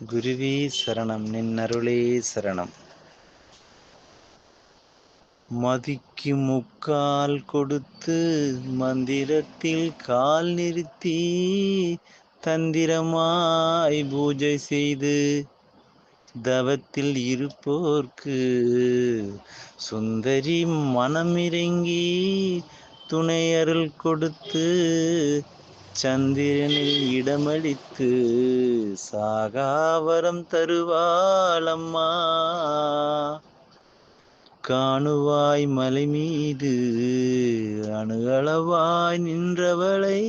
குருவே சரணம் நின்னருளே சரணம். மதிக்கு முக்கால் கொடுத்து மந்திரத்தில் கால் நிறுத்தி தந்திரமாய் பூஜை செய்து தவத்தில் இருப்போர்க்கு சுந்தரி மனமிறங்கி துணையருள் கொடுத்து சந்திரனில் இடமளித்து சாகாவரம் தருவாளம்மா. காணுவாய் மலை மீது அணுகளவாய் நின்றவளை.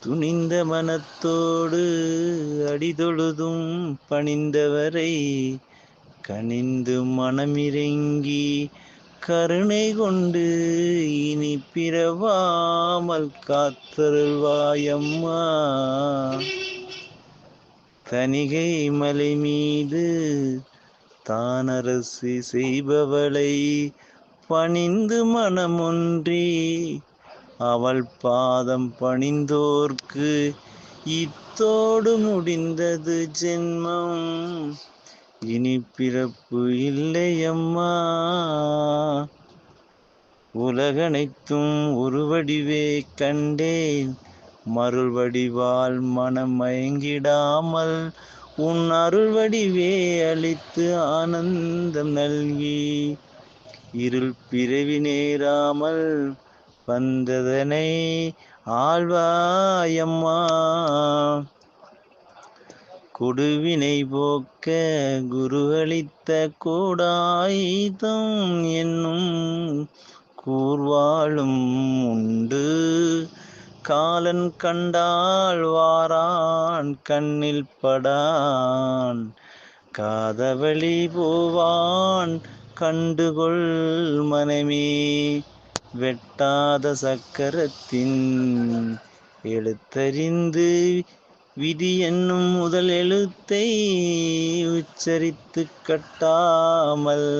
துணிந்த மனத்தோடு அடிதொழுதும் பணிந்தவரை. கனிந்து மனமிறங்கி கருணை கொண்டு இனி பிறவாமல் காத்தருள்வாயம்மா. தனிகை மலை மீது தானரசி செய்பவளை பணிந்து மனமொன்றி அவள் பாதம் பணிந்தோர்க்கு இத்தோடு முடிந்தது ஜென்மம். இனி பிறப்பு இல்லையம்மா. உலகனைத்தும் ஒரு வடிவே கண்டேன். மருள் வடிவால் மனம் மயங்கிடாமல் உன் அருள் வடிவே அளித்து ஆனந்தம் நல்கி. இருள் பிறவி நேராமல் வந்ததனை ஆழ்வாயம்மா கொடுவினை போக்க குரு அளித்த கோடாயுதம் என்னும் கூர்வாளும் உண்டு. காலன் கண்டால் வாரான் கண்ணில் படான். காதவழி போவான் கண்டுகொள் மனமே வெட்டாத சக்கரத்தின் எழுத்தறிந்து விதி என்னும் முதல் எழுத்தை உச்சரித்து கட்டாமல்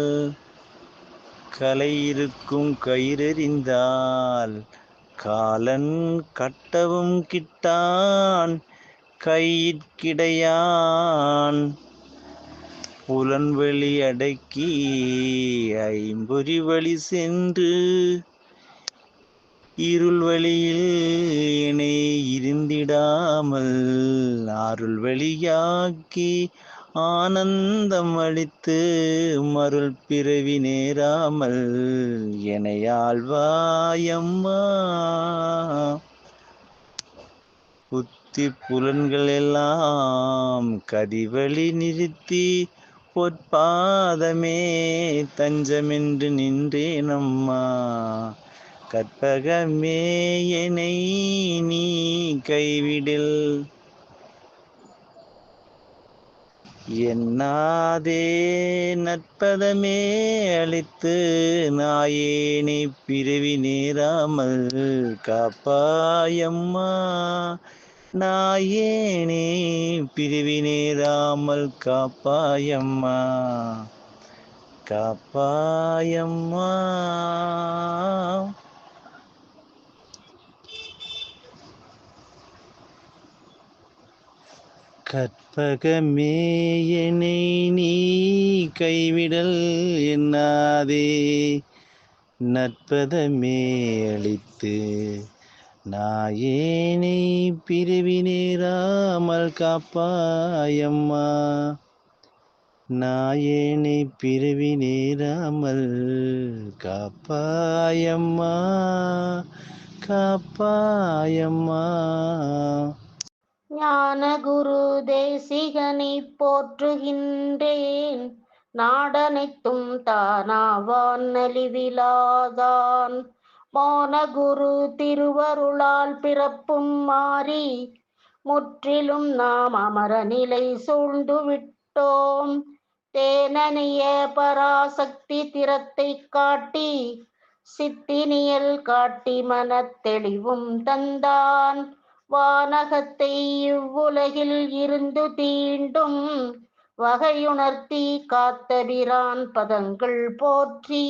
கலை இருக்கும் கயிறெறிந்தால் காலன் கட்டவும் கிட்டான் கையிற்கிடையான் புலன்வெளி அடக்கி ஐம்பொறி வழி சென்று இருள் வழியில் இணை இருந்திடாமல் அருள் வழியாக்கி ஆனந்தம் அளித்து மருள் பிறவி நேராமல் எனையாழ்வாயம்மா புத்தி புலன்கள் எல்லாம் கதிவழி நிறுத்தி பொற்பாதமே தஞ்சமென்று நின்றேனம்மா. கற்பகமே என்னை நீ கைவிடில். என்னாதே நற்பதமே அளித்து நாயேனை பிறவி நேராமல் காப்பாயம்மா. நாயேனே பிரிவி நேராமல் காப்பாயம்மா. காப்பாயம்மா. கற்பகமே என்னை நீ கைவிடல் என்னாதே. நற்பதமே அளித்து நாயேனை பிரிவி நேராமல் காப்பாயம்மா. நாயேனை பிரிவி நேராமல் காப்பாயம்மா. காப்பாயம்மா. ஞான குரு தேசிகனை போற்றுகின்றேன். நாடனைத்தும் தானாவான் நலிவிலாதான். மோனகுரு திருவருளால் பிறப்பும் மாறி முற்றிலும் நாம் அமர நிலை சூழ்ந்து விட்டோம். தேனனிய பராசக்தி திறத்தை காட்டி சித்தினியல் காட்டி மனத்தெளிவும் தந்தான். வானகத்தை இவ்வுலகில் இருந்து தீண்டும் வகையுணர்த்தி காத்தபிரான் பதங்கள் போற்றி.